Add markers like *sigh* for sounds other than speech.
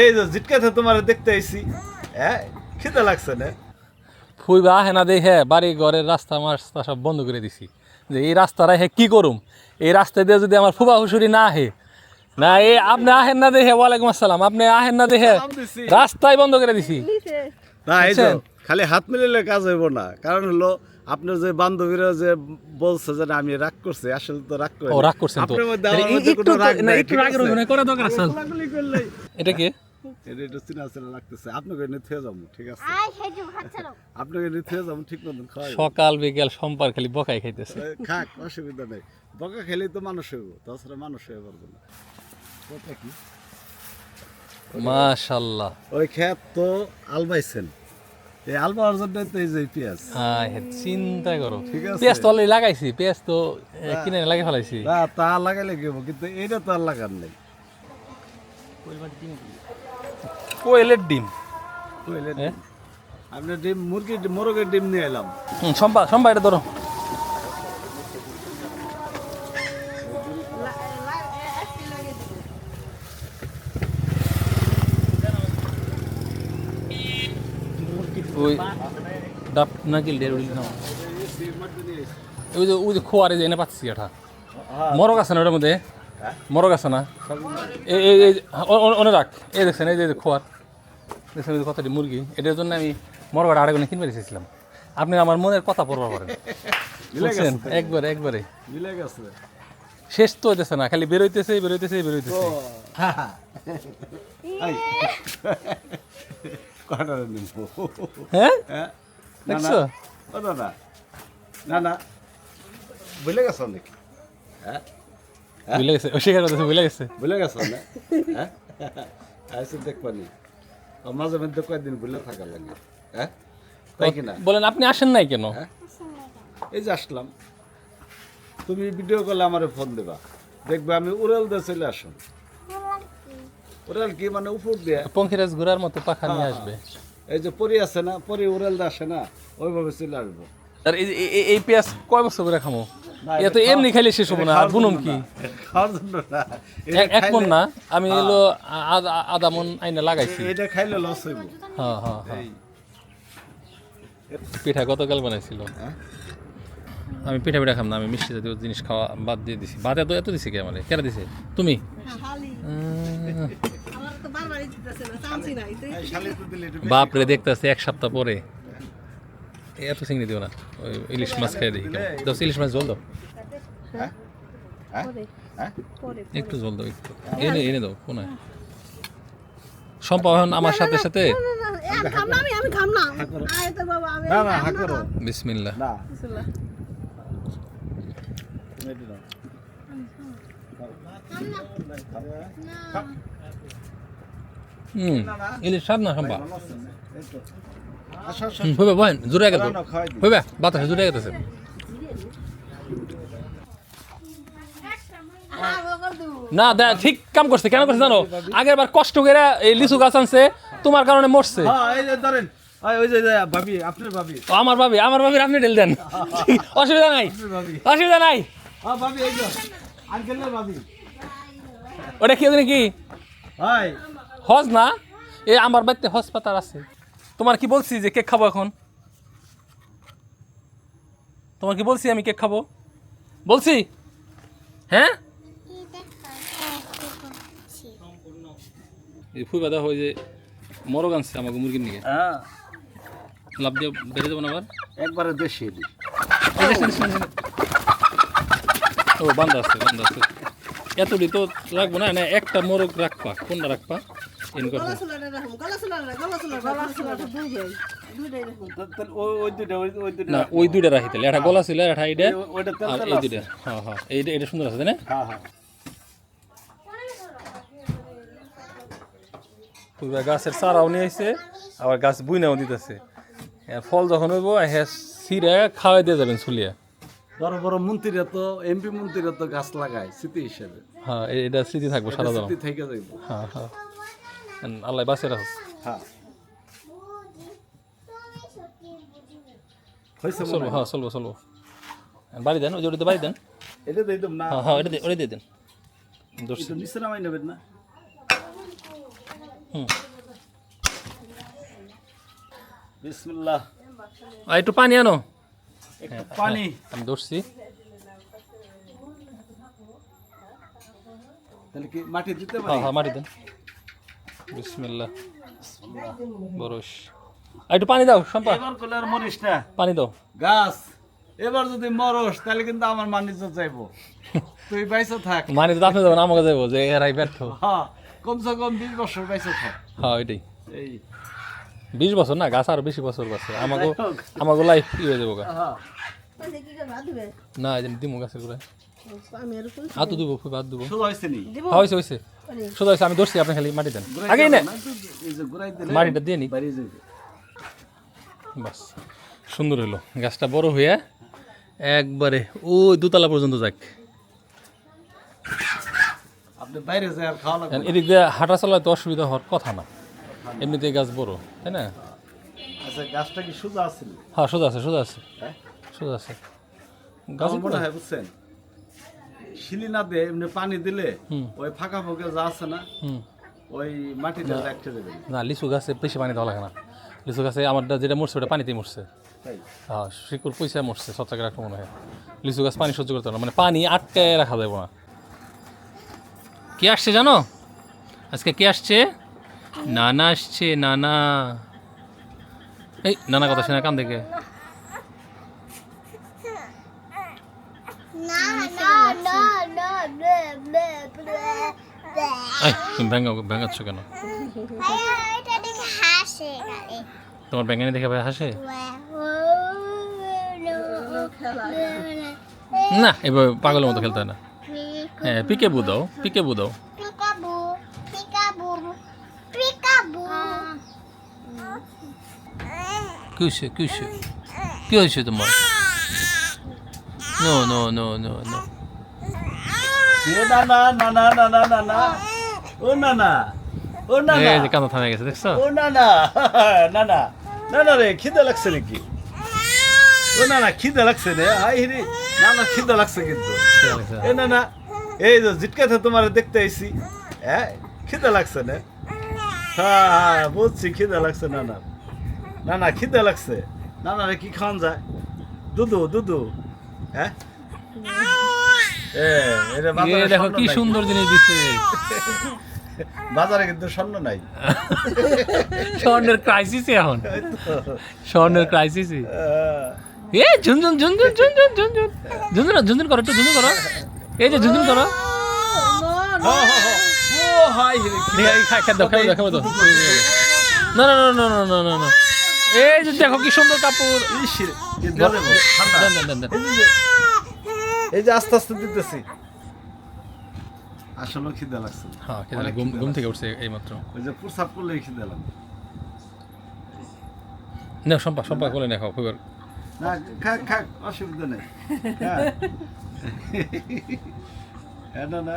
এই যে জিটকাতে তোমার দেখতে আইছি। হ্যাঁ খিদে লাগছে না? ফুইবা আহে না দেখে বাড়ি ঘরের রাস্তা মাস্তা সব বন্ধ করে দিছি। যে এই রাস্তাটা হে কি করুম? এই রাস্তা দিয়ে যদি আমার ফুবা হুসুরি না আহে না এই আপনি আহেন না দেখে ওয়ালাইকুম আসসালাম। আপনি আহেন না দেখে। রাস্তায় বন্ধ করে দিছি। না এই খালি হাত মিলালে কাজ হইব না। কারণ হলো আপনার যে বান্ধবীরা যে বলছে যে আমি রাগ করছি আসলে তো রাগ করে ও রাগ করছেন তো। একটু রাগের অভিনয় করে দরকার আছে এটা কি? এটা একটু চিনা চিনা লাগতেছে। আপনাকে নিয়ে থুয়ে যাব ঠিক আছে? আয় হেজু হাতছাড়ো আপনাকে নিয়ে থুয়ে যাব ঠিক মতন খাওয়াই সকাল বিকেল সোমবার খালি বকাই খাইতেছে। খাক অসুবিধা নেই। বকা খেলেই তো মানুষ হইব তাছাড়া মানুষ হয়ে পারব না। কথা কি? মাশাল্লাহ। ওই ক্ষেত তো আলবাইছেন এই আলবার জন্য তো এই যে পেঁয়াজ। হ্যাঁ হে, চিন্তা করো। ঠিক আছে। পেঁয়াজ তো অলরেডি লাগাইছি পেঁয়াজ তো এ, কিনে লাগিয়ে ফেলাইছি। না তা লাগাইলে কি কিন্তু এইটা তো আর লাগার নেই। কোয়েলের ডিম। কইলে হ্যাঁ? আপনি ডিম মুরগি মোরগের ডিম নিয়ে এলাম। সম্পা এটা ধরো। ডাব না গিল না ওই যে ওই যে খোয়ারে যে এনে পাচ্ছি এটা। মরক আছে না ওটার মধ্যে? মরক আছে না? এই এই এই অ- অ- অনে রাখ। এই দেখছেন এই যে খোয়ার। দেখছেন কতটি মুরগি? এটার জন্য আমি মরগাটা আড়াই গুণে কিনবে এসেছিলাম। আপনি আমার মনের কথা পড়বার পারেন। *laughs* বুঝছেন? একবারে একবারে। শেষ তো হইতেছে না খালি বেরোইতেছে বেরোইতেছে বেরোইতেছে। হ্যাঁ? হ্যাঁ। দেখছ? ও না না। না না। ভুলে গেছো নাকি হ্যাঁ? ভুলে গেছে। অস্বীকার করতেছে ভুলে গেছে। ভুলে গেছো না *laughs* হ্যাঁ? আইসে দেখবানি ও মাঝে মধ্যে কয়েকদিন থাকা লাগে। হ্যাঁ? তাই কি না বলেন আপনি আসেন নাই কেন? হ্যাঁ? এই যে আসলাম। তুমি ভিডিও কলে আমারে ফোন দেবা। দেখবে আমি উড়াল দিয়ে চলে আসুন। উড়াল কি? মানে উপর দিয়ে? পঙ্খিরাজ ঘোরার মতো পাখা নিয়ে আসবে। এই যে পরি আছে না পরি উড়াল দিয়ে আসে না ওইভাবে চলে আসব। আর এই পেঁয়াজ কয় বছর করে খামো? না, এ তো এমনি খাইলে শেষ হব না আর বুনম কি? না। খাওয়ার জন্য না এক- মন না আমি এলো আ- আধা- আধা মন আইনা লাগাইছি। এটা খাইলে লস হইব। হ্যাঁ হ্যাঁ হ্যাঁ। পিঠা গতকাল বানাইছিল। হ্যাঁ? আমি পিঠা পিঠা খাম না আমি মিষ্টি জাতীয় জিনিস খাওয়া বাদ দিয়ে দিছি। বাদ এত এত দিছে কে মানে কেন দিছে? তুমি? উম, আমার তো বারবারই দিতেছে না চান্সই নাই তুই? এই শালি তো দিলে এটা বাপ রে দেখতেছে এক সপ্তাহ পরে। এত চিংড়ি দিও না ওই ইলিশ মাছ খাই দিই দশ ইলিশ মাছ জল দাও। হ্যাঁ? হ্যাঁ? একটু জল দাও একটু। এনে এনে দাও কোনায়? সম্পাবন আমার সাথে সাথে না, না, হুম। ইলিশ স্বাদ না। আসো, আসো, হুম হইবে বহেন না, না, হইবে বাতাসে জোরে গেতেছে। না দে ঠিক কাম করছে কেন করছে জানো? আগের বার কষ্ট করে এই লিচু গাছ আনছে তোমার কারণে মরছে। হ্যাঁ, আমার ভাবি আমার ভাবির আপনি ঢেল দেন। *laughs* অসুবিধা নাই অসুবিধা নাই। হ্যাঁ, ভাবি, এই যে, আঙ্কেলের ভাবি। ওটা কি জানি কি? হাই, হজ না? এ আমার বাড়িতে হজ পাতার আছে। তোমার কি বলছি যে কেক খাব এখন? তোমার কি বলছি আমি কেক খাব? বলছি? হ্যাঁ? এই ফুই বাদা হয়ে যে মরগ আনছে আমাকে মুরগির নিয়ে হ্যাঁ, লাভ দিয়ে বেড়ে যাব না আবার? একবারে দেশি। ও বান্ধা আছে বান্ধা আছে। এতটি তো রাখব না না একটা মোরগ রাখবা। কোনটা রাখবা? ইন না ওই দুইটা রাখি তাহলে। গলা ছিল এটা আর এই দুইটা। হ্যাঁ হ্যাঁ। এইটা এটা সুন্দর আছে তাই না? হ্যাঁ, হ্যাঁ। গাছের চারাও নিয়ে আসছে আবার গাছ বুইনাও দিতেছে। ফল যখন হইব হ্যাঁ সিরে খাওয়াই দিয়ে যাবেন চুলিয়া। বড় বড় মন্ত্রীরা তো এমপি মন্ত্রীরা তো গাছ লাগায় স্মৃতি হিসেবে। হ্যাঁ এটা স্মৃতি থাকব সারা স্মৃতি থেকে যাইব। হ্যাঁ হ্যাঁ। আল্লাহ বাঁচিয়ে রাখো হ্যাঁ। হয়েছে চলবো হয়? হ্যাঁ চলবো চলবো বাড়ি দেন ওই জড়িতে বাড়ি দেন। এটা দিয়ে দিম না? হ্যাঁ হ্যাঁ ওটা ওটা দিয়ে দেন দর্শি এটা নিচে নামাই নেবেন না? হুম। বিসমিল্লাহ। আর একটু পানি আনো। একটু পানি। আমি ধরছি। তাহলে কি মাটি দিতে হ্যাঁ হ্যাঁ মাটি দেন। বিসমিল্লাহ। বরস। আর একটু পানি দাও সম্পা এবার করলে আর মরিস না। পানি দাও। গাছ এবার যদি মরস তাহলে কিন্তু আমার মানিজ্য চাইব। তুই বাইসে থাক। মানি তো আপনি যাবেন আমাকে যাব যে এরাই ব্যর্থ। হ্যাঁ কমসে কম বিশ বছর বাইসে থাক। হ্যাঁ এই। বিশ বছর না গাছ আরও বেশি বছর আছে আমাকে আমাকে লাইফ কি হয়ে যাব গা হ্যাঁ না এই দিমু গাছের কই হাতও দিব খুব হাত দিব। হয়েছে হ্যাঁ হয়েছে হয়েছে শুধু আমি ধরছি আপনি খালি মাটি দেন। আগেই না মাটিটা দিয়ে নি। বাস। সুন্দর হলো গাছটা বড় হয়ে একবারে ওই দুতলা পর্যন্ত যাক। আপনি বাইরে যায় আর খাওয়া লাগবে এখন এদিক দিয়ে হাঁটা চলায় তো অসুবিধা হওয়ার কথা না। এমনিতে গাছ বড় তাই না? আচ্ছা গাছটা কি সোজা আছে হ্যাঁ সোজা আছে সোজা আছে। হ্যাঁ? সোজা আছে। গাছ মনে হয় বুঝছেন? শিলি না দিয়ে এমনি পানি দিলে ওই ফাঁকা ফুঁকে যা আছে না ওই মাটিটা একটা দেবে। না লিচু গাছে বেশি পানি দেওয়া লাগে না। লিচু গাছে আমার যেটা মরছে ওটা পানিতেই মরছে। হ্যাঁ শিকড় পয়সা মরছে মনে হয়। লিচু গাছ পানি সহ্য করতে না মানে পানি আটকায় রাখা যাবে না। কে আসছে জানো? আজকে কে আসছে? নানা আসছে নানা। এই নানা কথা শোনা কান দেখে No, no, no, no, bleh, bleh, bleh, bleh. এই তুমি ভেঙা ভেঙাচ্ছ কেন। তোমার ব্যাঙ্গানি দেখে ভাই হাসে না এবার পাগলের মতো খেলতে হয় না. হ্যাঁ পিকে বু দাও পিকে বু দাও. কি হয়েছে কি হয়েছে কি হয়েছে তোমার No, no, no, no, no. না না না না না না না ও না না ও না না এই কাঁদা থামে গেছে দেখছ ও না না না না না না রে খিদে লাগছে নাকি ও না না খিদে লাগছে রে হাই রে না না খিদে লাগছে কিন্তু এ না না এই যে জিটকাতে তোমার দেখতে আইছি হ্যাঁ খিদে লাগছে না হ্যাঁ হ্যাঁ বুঝছি খিদে লাগছে না না না না খিদে লাগছে না না রে কি খাওয়ান যায় দুধু দুধু হ্যাঁ? দেখো কি সুন্দর জিনিস দিচ্ছে। বাজারে কিন্তু স্বর্ণ নাই। স্বর্ণের ক্রাইসিস এখন। স্বর্ণের ক্রাইসিস এ। ঝুনঝুন ঝুনঝুন ঝুনঝুন ঝুনঝুন। ঝুনঝুন ঝুনঝুন করো একটু ঝুনঝুন করো। এই যে ঝুনঝুন করো। না না না না না না না। এই যে দেখো কি সুন্দর কাপড়। এই যে- আস্তে আস্তে দিতেছি। আসলে খিদে লাগছে। হ্যাঁ খেতে ঘুম ঘুম থেকে উঠছে এই মাত্র ওই যে প্রসাব করলে খিদে লাগবে না সম্পা সম্পা বলে না খাও খুব না খাক খাক অসুবিধা নেই। হ্যাঁ। *laughs* হ্যাঁ, না না।